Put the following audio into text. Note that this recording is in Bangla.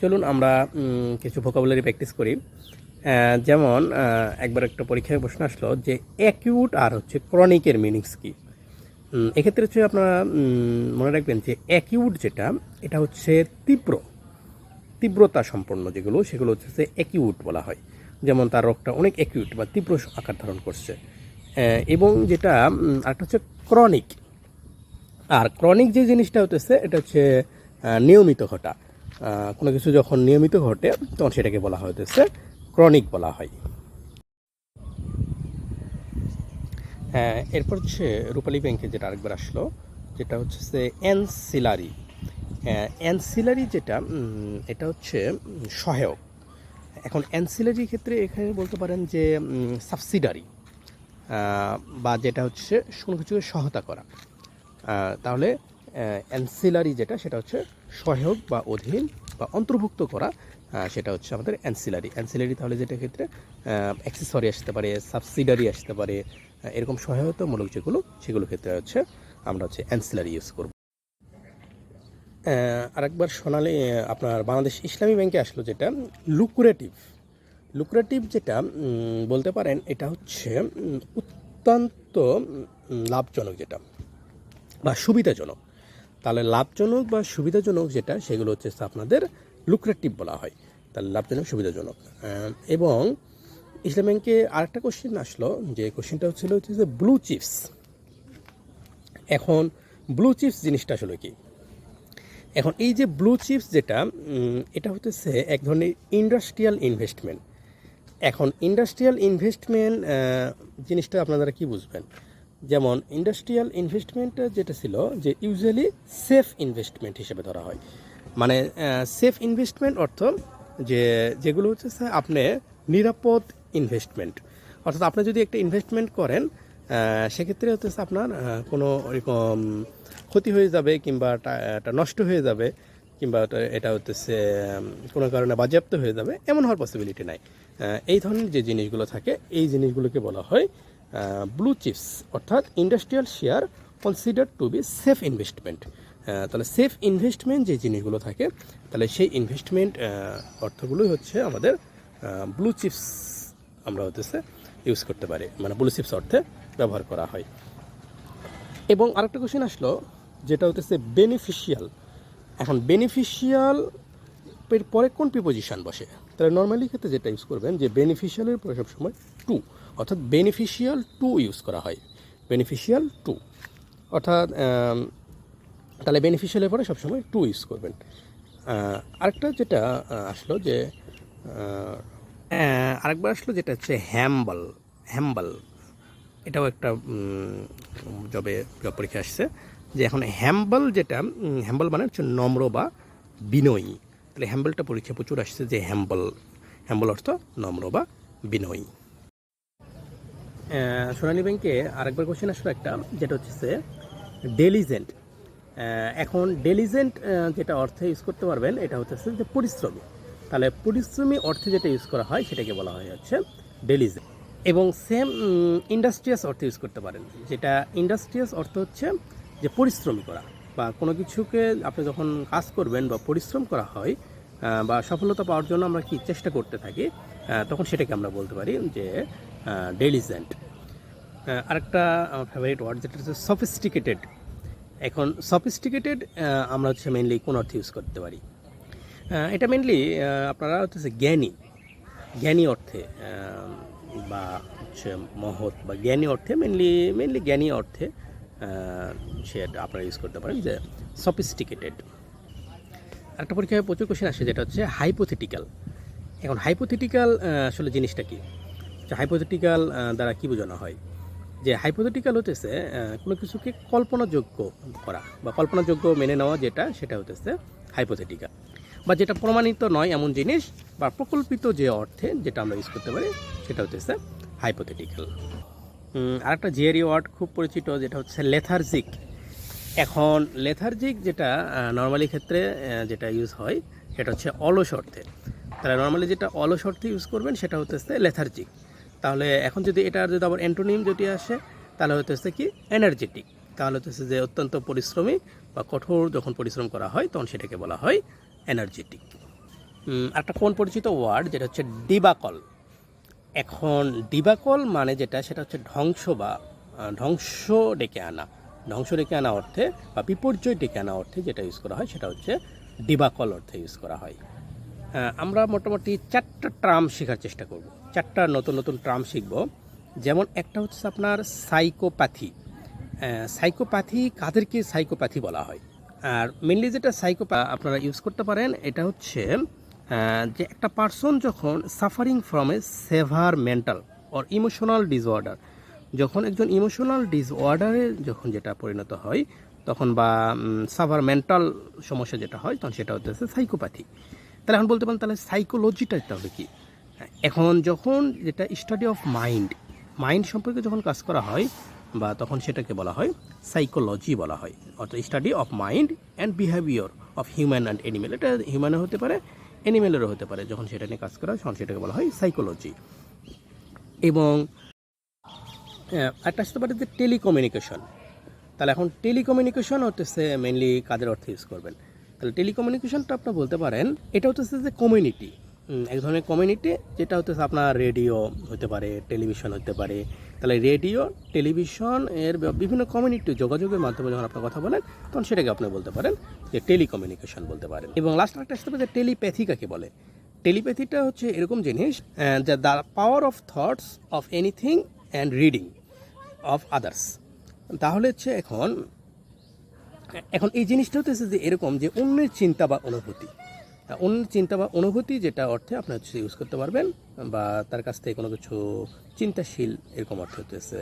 চলুন আমরা কিছু ভোকাবুলারি প্র্যাকটিস করি। যেমন একবার একটা পরীক্ষায় প্রশ্ন আসলো যে অ্যাকিউট আর হচ্ছে ক্রনিকের মিনিংস কি। এক্ষেত্রে হচ্ছে আপনারা মনে রাখবেন যে অ্যাকিউট যেটা, এটা হচ্ছে তীব্র, তীব্রতা সম্পন্ন যেগুলো, সেগুলো হচ্ছে অ্যাকিউট বলা হয়। যেমন তার রোগটা অনেক অ্যাকিউট বা তীব্র আকার ধারণ করছে। এবং যেটা আরেকটা হচ্ছে ক্রনিক আর ক্রনিক যে জিনিসটা হতেছে, এটা হচ্ছে নিয়মিত ঘটা। কোনো কিছু যখন নিয়মিত ঘটে, তখন সেটাকে বলা হতেছে ক্রনিক বলা হয়। হ্যাঁ এরপর হচ্ছে রূপালী ব্যাংকে যেটা আরেকবার আসলো, যেটা হচ্ছে অ্যানসিলারি। অ্যানসিলারি যেটা এটা হচ্ছে সহায়ক। এখন অ্যানসিলারি ক্ষেত্রে এখানে বলতে পারেন যে সাবসিডারি বা যেটা হচ্ছে কোনো কিছুকে সহায়তা করা। তাহলে অ্যানসিলারি যেটা, সেটা হচ্ছে সহায়ক বা অধীন বা অন্তর্ভুক্ত করা সেটা হচ্ছে আমাদের অ্যানসিলারি অ্যানসিলারি তাহলে যেটা ক্ষেত্রে অ্যাক্সেসরি আসতে পারে সাবসিডারি আসতে পারে এরকম সহায়তামূলক যেগুলো সেগুলো ক্ষেত্রে হচ্ছে আমরা হচ্ছে অ্যানসিলারি ইউজ করব। আরেকবার আহ, আপনার বাংলাদেশ ইসলামী ব্যাংকে আসলো যেটা লুকুরেটিভ লুকুরেটিভ যেটা বলতে পারেন এটা হচ্ছে অত্যন্ত লাভজনক যেটা বা সুবিধাজনক। তাহলে লাভজনক বা সুবিধাজনক যেটা, সেগুলো হচ্ছে আপনাদের লুক্রেটিভ বলা হয়। তাহলে লাভজনক, সুবিধাজনক। এবং ইসলাম ব্যাংকে আরেকটা কোশ্চেন আসলো, যে কোশ্চেনটা হচ্ছিল হচ্ছে যে ব্লু চিপস এখন ব্লু চিপস জিনিসটা আসলে কি? এখন এই যে ব্লু চিপস যেটা এটা হতেছে এক ধরনের ইন্ডাস্ট্রিয়াল ইনভেস্টমেন্ট এখন ইন্ডাস্ট্রিয়াল ইনভেস্টমেন্ট জিনিসটা আপনারা কি বুঝবেন? যেমন ইন্ডাস্ট্রিয়াল ইনভেস্টমেন্ট যেটা ছিল যে ইউজুয়ালি সেফ ইনভেস্টমেন্ট হিসেবে ধরা হয়। মানে সেফ ইনভেস্টমেন্ট অর্থ যে, যেগুলো হচ্ছে আপনি নিরাপদ ইনভেস্টমেন্ট অর্থাৎ আপনি যদি একটা ইনভেস্টমেন্ট করেন সেক্ষেত্রে হচ্ছে আপনার কোনো ওরকম ক্ষতি হয়ে যাবে কিংবা এটা নষ্ট হয়ে যাবে কিংবা এটা হচ্ছে কোনো কারণে বাজেয়াপ্ত হয়ে যাবে, এমন হওয়ার পসিবিলিটি নাই। এই ধরনের যে জিনিসগুলো থাকে, এই জিনিসগুলোকে বলা হয় ব্লু চিপস অর্থাৎ industrial share consider to be safe investment তাহলে সেফ ইনভেস্টমেন্ট যে জিনিসগুলো থাকে, তাহলে সেই ইনভেস্টমেন্ট অর্থগুলোই হচ্ছে আমাদের ব্লু চিপস আমরা হতেছে ইউজ করতে পারি। মানে ব্লু চিপস অর্থে ব্যবহার করা হয়। এবং আরেকটা কোশ্চেন আসলো, যেটা হতেছে বেনিফিশিয়াল এখন বেনিফিশিয়াল পরে কোন প্রিপোজিশন বসে? তাহলে নর্মালি ক্ষেত্রে যেটা ইউজ করবেন যে বেনিফিশিয়ালের পরে সবসময় টু অর্থাৎ বেনিফিশিয়াল টু ইউজ করা হয়। বেনিফিশিয়াল টু অর্থাৎ তাহলে বেনিফিশিয়ালের পরে সবসময় টু ইউজ করবেন। আরেকটা যেটা আসলো যে আরেকবার আসলো যেটা হচ্ছে হ্যাম্বল হ্যাম্বল এটাও একটা জবে জব পরীক্ষা আসছে। যে এখন হ্যাম্বল যেটা হ্যাম্বল মানে হচ্ছে নম্র বা বিনয়ী। তাহলে হ্যাম্বলটা পরীক্ষা প্রচুর আসছে যে হ্যাম্বল হ্যাম্বল অর্থ নম্র বা বিনয়ী। সোনালী ব্যাংকে আরেকবার কোশ্চেন আসলো একটা, যেটা হচ্ছে ডেলিজেন্ট এখন ডেলিজেন্ট যেটা অর্থে ইউজ করতে পারবেন, এটা হচ্ছে যে পরিশ্রমী। তাহলে পরিশ্রমী অর্থে যেটা ইউজ করা হয়, সেটাকে বলা হয় হচ্ছে ডেলিজেন্ট এবং সেম ইন্ডাস্ট্রিয়াস অর্থে ইউজ করতে পারেন। যেটা ইন্ডাস্ট্রিয়াস অর্থ হচ্ছে যে পরিশ্রমী করা। বা কোনো কিছুকে আপনি যখন কাজ করবেন বা পরিশ্রম করা হয় বা সফলতা পাওয়ার জন্য আমরা কি চেষ্টা করতে থাকি তখন সেটাকে আমরা বলতে পারি যে ডেলিজেন্ট আরেকটা ফেভারিট ওয়ার্ড যেটা হচ্ছে সফিস্টিকেটেড এখন সফিস্টিকেটেড আমরা হচ্ছে মেনলি কোন অর্থে ইউজ করতে পারি? এটা মেনলি আপনারা হচ্ছে জ্ঞানী। জ্ঞানী অর্থে বা হচ্ছে মহৎ বা জ্ঞানী অর্থে মেনলি মেনলি জ্ঞানী অর্থে সেটা আপনারা ইউজ করতে পারেন যে সফিস্টিকেটেড একটা পরীক্ষায় প্রচুর কোশ্চেন আসে, যেটা হচ্ছে হাইপোথেটিক্যাল এখন হাইপোথেটিক্যাল আসলে জিনিসটা কি? হাইপোথেটিক্যাল দ্বারা কি বোঝানো হয়? যে হাইপোথেটিক্যাল হতেছে কোনো কিছুকে কল্পনাযোগ্য করা বা কল্পনাযোগ্য মেনে নেওয়া যেটা, সেটা হতেছে হাইপোথেটিক্যাল বা যেটা প্রমাণিত নয় এমন জিনিস বা প্রকল্পিত যে অর্থে যেটা আমরা ইউজ করতে পারি, সেটা হতেছে হাইপোথেটিক্যাল আরেকটা জিয়ারি ওয়ার্ড খুব পরিচিত, যেটা হচ্ছে লেথার্জিক এখন লেথার্জিক যেটা নর্মালি ক্ষেত্রে যেটা ইউজ হয়, সেটা হচ্ছে অলস অর্থে তাহলে নর্মালি যেটা অলস অর্থে ইউজ করবেন, সেটা হচ্ছে লেথার্জিক তাহলে এখন যদি এটার যদি আবার অ্যান্টোনিম যদি আসে, তাহলে হতেছে কি? এনার্জেটিক তাহলে হতেছে যে অত্যন্ত পরিশ্রমী বা কঠোর যখন পরিশ্রম করা হয়, তখন সেটাকে বলা হয় এনার্জেটিক একটা কোন পরিচিত ওয়ার্ড? যেটা হচ্ছে ডিবাকল এখন ডিবাকল মানে যেটা, সেটা হচ্ছে ধ্বংস বা ধ্বংস ডেকে আনা। ধ্বংস ডেকে আনা অর্থে বা বিপর্যয় ডেকে আনা অর্থে যেটা ইউজ করা হয়, সেটা হচ্ছে ডিবাকল অর্থে ইউজ করা হয়। আমরা মোটামুটি চারটা ট্রাম শেখার চেষ্টা করব। চারটা নতুন নতুন ট্রাম শিখব। যেমন একটা হচ্ছে আপনার সাইকোপ্যাথি সাইকোপ্যাথি কাদেরকে সাইকোপ্যাথি বলা হয়? আর মেনলি যেটা সাইকোপ্যা আপনারা ইউজ করতে পারেন, এটা হচ্ছে যে একটা পার্সন যখন suffering from a severe mental or emotional disorder যখন একজন ইমোশনাল ডিসঅর্ডারে যখন যেটা পরিণত হয়, তখন বা সাভার মেন্টাল সমস্যা যেটা হয়, তখন সেটা হচ্ছে সাইকোপ্যাথি তাহলে এখন বলতে পারেন, তাহলে সাইকোলজিটা তাহলে কি? এখন যখন যেটা স্টাডি অফ মাইন্ড মাইন্ড সম্পর্কে যখন কাজ করা হয়, বা তখন সেটাকে বলা হয় সাইকোলজি বলা হয়। অর্থাৎ study of mind and behaviour of human and animal এটা হিউম্যানও হতে পারে অ্যানিমেলেরও হতে পারে, যখন সেটা নিয়ে কাজ করা হয়, তখন সেটাকে বলা হয় সাইকোলজি এবং একটা আসতে পারে যে টেলিকমিউনিকেশন তাহলে এখন টেলিকমিউনিকেশন হচ্ছে মেনলি কাদের অর্থে ইউজ করবেন। তাহলে টেলিকমিউনিকেশনটা আপনি বলতে পারেন, এটা হচ্ছে যে কমিউনিটি এক ধরনের কমিউনিটি যেটা হচ্ছে আপনার রেডিও হতে পারে টেলিভিশন হতে পারে তাহলে রেডিও, টেলিভিশন, এর বিভিন্ন কমিউনিটি যোগাযোগের মাধ্যমে যখন আপনার কথা বলেন, তখন সেটাকে আপনি বলতে পারেন যে টেলিকমিউনিকেশন বলতে পারেন। এবং লাস্ট একটা আসতে পারে টেলিপ্যাথি কাকে বলে। টেলিপ্যাথিটা হচ্ছে এরকম জিনিস the power of thoughts of anything and reading of others তাহলে হচ্ছে এখন এখন এই জিনিসটা হচ্ছে যে এরকম যে অন্যের চিন্তা বা অনুভূতি। আহ, অন্যের চিন্তা বা অনুভূতি যেটা অর্থে আপনি হচ্ছে ইউজ করতে পারবেন বা তার কাছ থেকে কোনো কিছু চিন্তাশীল এরকম অর্থ হচ্ছে